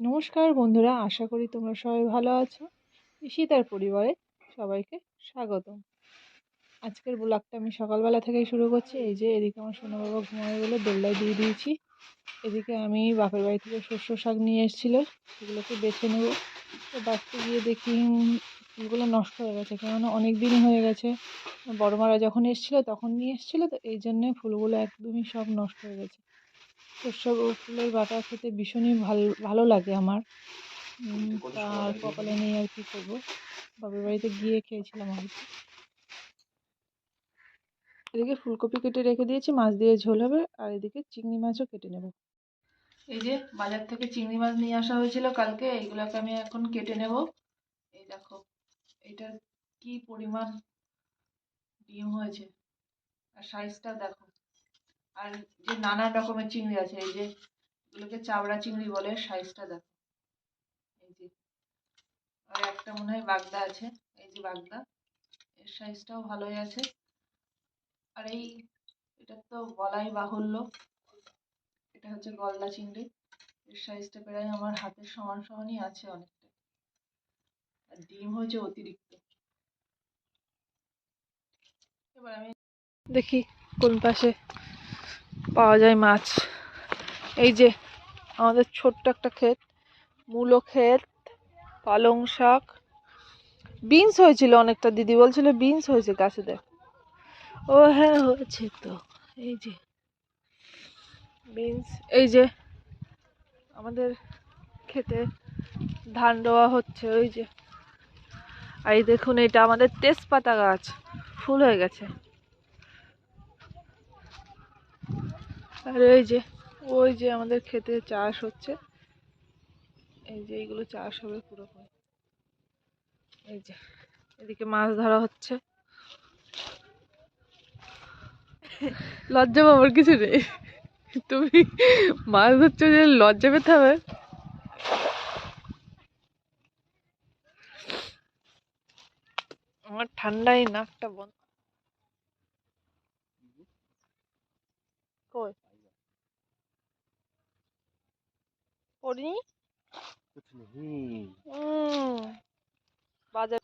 নমস্কার বন্ধুরা, আশা করি তোমরা সবাই ভালো আছো। ইসি তার পরিবারে সবাইকে স্বাগতম। আজকের ব্লগটা আমি সকালবেলা থেকেই শুরু করছি। এই যে এদিকে আমার সোনা বাবা ঘুমায় বলে দোল্লায় দিয়ে দিয়েছি। এদিকে আমি বাপের বাড়ি থেকে শস্য শাক নিয়ে এসেছিল, সেগুলোকে বেছে নেব। তো বাড়তে গিয়ে দেখি, ফুলগুলো নষ্ট হয়ে গেছে, কেননা অনেক দিনই হয়ে গেছে। বড় মারা যখন এসেছিল তখন নিয়ে এসেছিল, তো এই জন্যে ফুলগুলো একদমই সব নষ্ট হয়ে গেছে। শস্য ফুলের বাটা খেতে ভীষণই ভালো ভালো লাগে আমার। তার কপালে নেই আর কি করব। বাপের বাড়িতে গিয়ে খেয়েছিলাম আর কি এদিকে ফুলকপি কেটে রেখে দিয়েছি মাছ দিয়ে ঝোল হবে আর এদিকে চিংড়ি মাছও কেটে নেব। এই যে বাজার থেকে চিংড়ি মাছ নিয়ে আসা হয়েছিল কালকে এইগুলোকে আমি এখন কেটে নেব। এই দেখো এটার কি পরিমাণ ডিম হয়েছে। আর সাইজটা দেখো। আর যে নানান রকমের চিংড়ি আছে, এই যে এগুলোকে চাবড়া চিংড়ি বলে, সাইজটা দেখো। এই যে, আর একটা মনে হয় বাগদা আছে, এই যে বাগদা, এর সাইজটাও ভালোই আছে। আর এই, এটা তো বলাই বাহুল্য, এটা হচ্ছে গলদা চিংড়ি, এর সাইজটা প্রায় আমার হাতের সমান সমানই আছে অনেকটা। আর ডিম হয়েছে অতিরিক্ত। এবার আমি দেখি কোন পাশে পাওয়া যায় মাছ। এই যে আমাদের ছোট্ট একটা ক্ষেত, মূলো ক্ষেত, পালং শাক। বিনস হয়েছিল অনেকটা, দিদি বলছিল বিনস হয়েছে গাছে দেখ। ও হ্যাঁ হয়েছে তো। এই যে বিনস, এই যে আমাদের খেতে ধান রোয়া হচ্ছে, ওই যে। আর দেখুন, এটা আমাদের তেজপাতা গাছ, ফুল হয়ে গেছে। আর ওই যে ওই যে আমাদের খেতে চাষ হচ্ছে। এই যে এইগুলো চাষ হবে পুরোপুরি। এই যে, এদিকে মাছ ধরা হচ্ছে। লজ্জা পাবার কিছু নেই। তুমি মাছ ধরছো যে লজ্জা পেতে হবে। আমার ঠান্ডায় নাকটা বন্ধ। কই? और कुछ नहीं। बाज़ार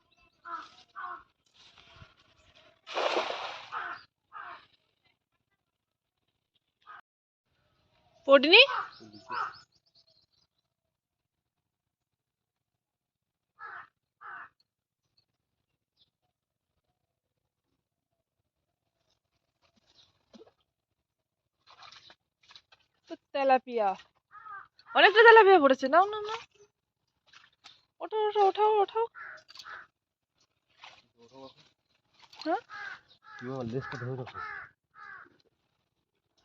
तेलापिया অনেকটা তেলাপিয়া পড়েছে নাও না না ওঠাও ওঠাও ওঠাও ওঠাও হ্যাঁ?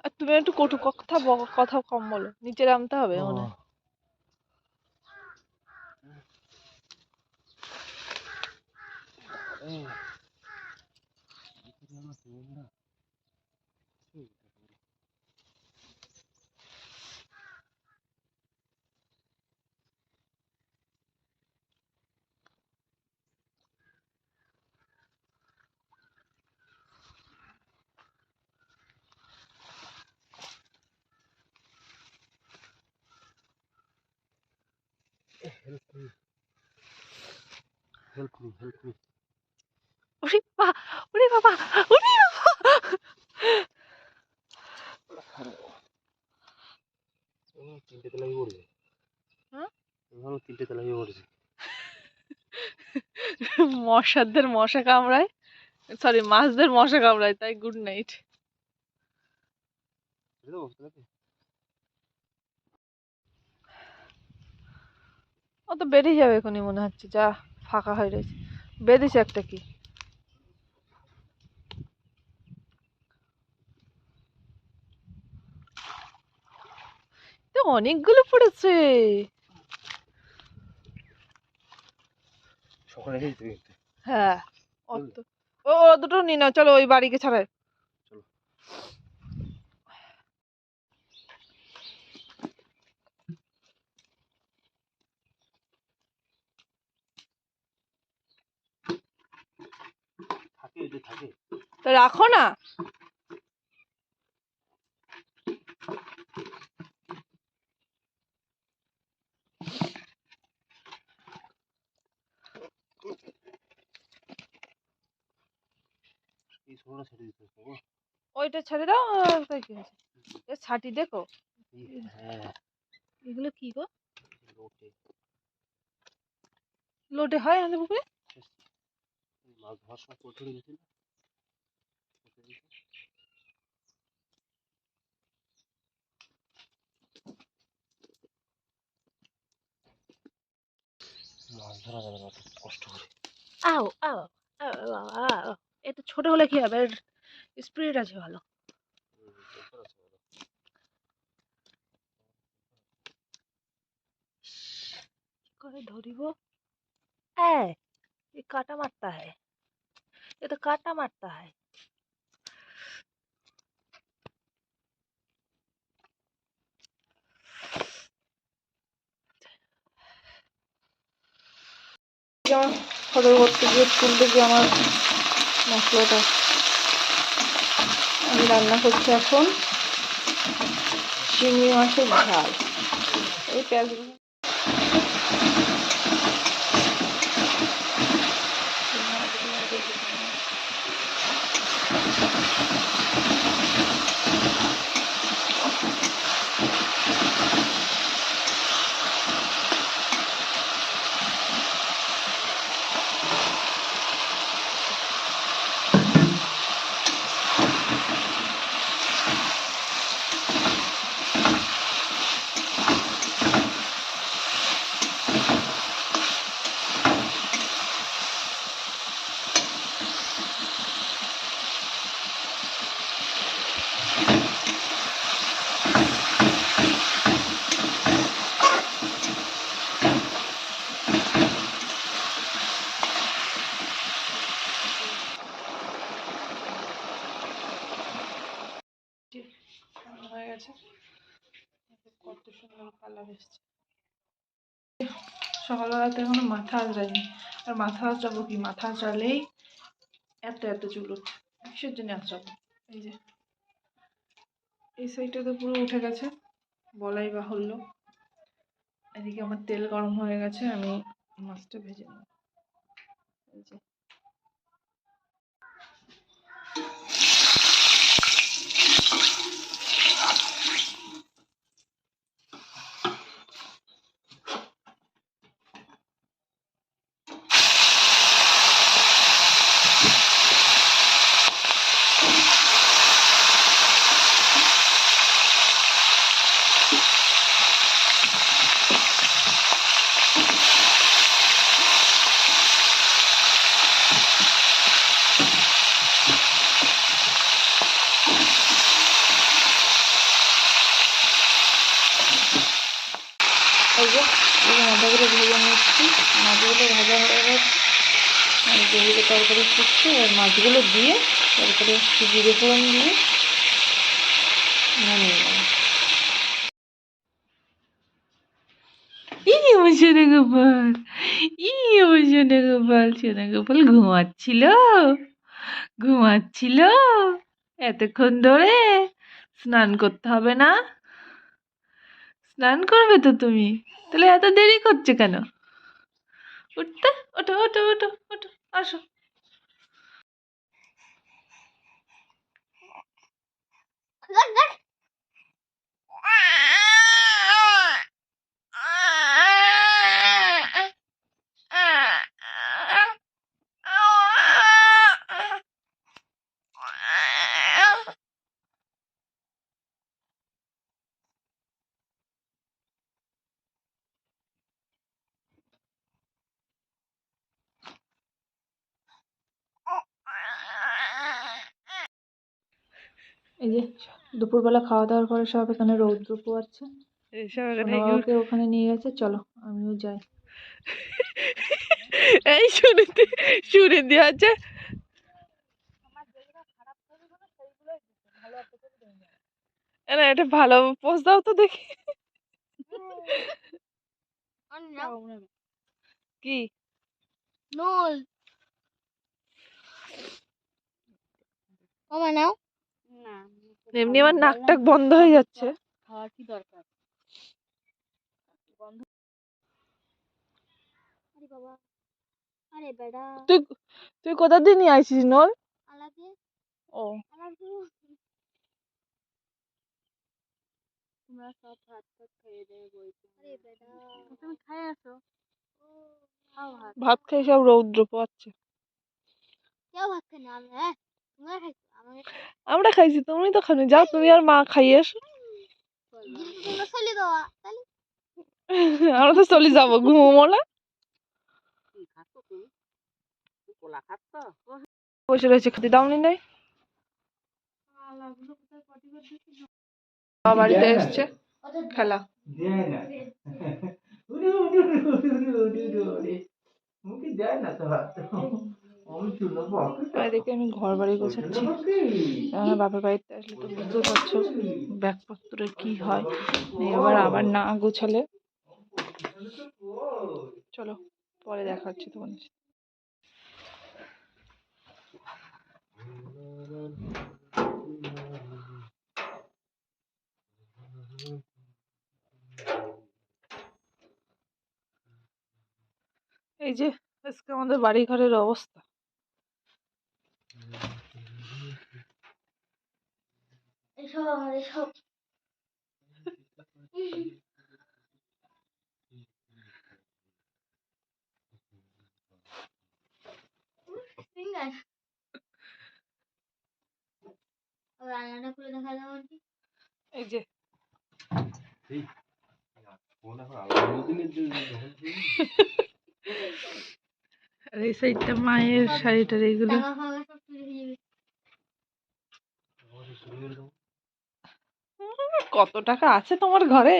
আর তুমি একটু কটু কথা কথা কম বলো নিচে নামতে হবে মনে হয়। এই ওরে বাবা ওরে বাবা ওরে বাবা। পড়েছে হ্যাঁ? পড়েছে মশাদের মশা কামড়ায়? সরি মাছদের মশা কামড়ায় তাই গুড নাইট ছেড়ে দেবো তেলাপি ও তো বেরিয়ে যাবে এখনই মনে হচ্ছে যা ফাঁকা হয়ে রয়েছে। বেঁধেছে একটা কি? তো অনেকগুলো পড়েছে। হ্যাঁ ও দুটো নিয়ে নাও চলো ওই বাড়িকে ছাড়াই। চলো। তো রাখো না। ওইটা ছেড়ে দাও কি ছাটি দেখো। এগুলো কি গো? লোটে হয় আমাদের পুকুরে? মাছ ধরার সময় মাছ ধরা যাবে না অত কষ্ট করে আও আও আও আও, আও এটা ছোট হলে কি হবে স্পিরিট আছে ভালো হুম, দরকার আছে বলো। কি করে ধরিব এ ये काटा मारता है ये तो काटा मारता है ফটো করতে গিয়ে তুলতে গিয়ে আমার মশলাটা আমি রান্না করছি এখন। চিংড়ি মাছের ঝাল। এই পেঁয়াজ রান্না হয়ে গেছে কত সুন্দর কালার এসছে সকালবেলাতে এখনও মাথা আঁচড়াইনি আর মাথা আঁচড়াবো কি? মাথা আঁচড়ালেই এত এত চুল উঠছে। কিসের জন্য আঁচড়াবো এই যে, এই সাইডটা তো পুরো উঠে গেছে। বলাই বাহুল্য। এদিকে আমার তেল গরম হয়ে গেছে, আমি মাছটা ভেজে নেব। এই যে এই যে মাথাগুলো ভেজে নিচ্ছি। মাছগুলো ভাজা হয়ে গেছে। যেগুলো তরকারি ফুটছে আর মাছগুলো দিয়ে তারপরে একটু জিরে ফোড়ন দিয়ে নামিয়ে নেব। ই আমার সোনা গোপাল। ই সোনা গোপাল। গোপাল ঘুমাচ্ছিল। ঘুমাচ্ছিল। এতক্ষণ ধরে স্নান করতে হবে না? স্নান করবে তো তুমি? তাহলে এত দেরি করছে কেন? উঠতে, ওঠো ওঠো ওঠো ওঠো, আসো। এই যে দুপুরবেলা খাওয়া দাওয়ার পরে সব এখানে রৌদ্র পোয়াচ্ছে। ওখানে নিয়ে গেছে চলো আমিও যাই। এই শুনে শুনে দিয়ে আছে। না এটা ভালো পোজ দাও তো দেখি। কি? নল। মামা নাও। না এমনি আমার নাক টাক বন্ধ হয়ে যাচ্ছে। খাওয়া কি দরকার? আরে বাবা আরে বেড়া। তুই তুই কোথা দিয়ে নিয়ে আইছিস নল? আলাদে। ও। তোমরা সব ভাত খেয়ে দেবে বলছো আরে বেটা তুমি খাই আসো খাও ভাত। ভাত খেয়ে সব রৌদ্র পোয়াচ্ছে কেউ ভাত খাই না আমি হ্যাঁ? আমরা খাইছি তুমি তো খানি যাও তুমি আর মা খাইয়ে এসো আমরা তো চলে যাব ঘুমো না কি খাচ্ছ তুমি তুমি কলা খাচ্ছ বসে রয়েছে খেতে দাওনি নাই বাবা বাড়িতে এসছে খেলা দেয় না মুখে দেয় তো তো এদিকে আমি ঘর বাড়ি গোছাচ্ছি। আমার বাপের বাড়িতে আসলে তো বুঝতে পারছ ব্যাগপত্রে কি হয়। এবার আবার না গোছালে। চলো, পরে দেখা হচ্ছে তোমাদের। এই যে, আজকে আমাদের বাড়ি ঘরের অবস্থা। এসব আমার এসব। ফিঙ্গার রান্নাটা করে দেখা যাবে এই যে। ফোন এখন আলাদা দিনের জন্য আর এই সাইডটা মায়ের শাড়িটার এইগুলো। কত টাকা আছে তোমার ঘরে?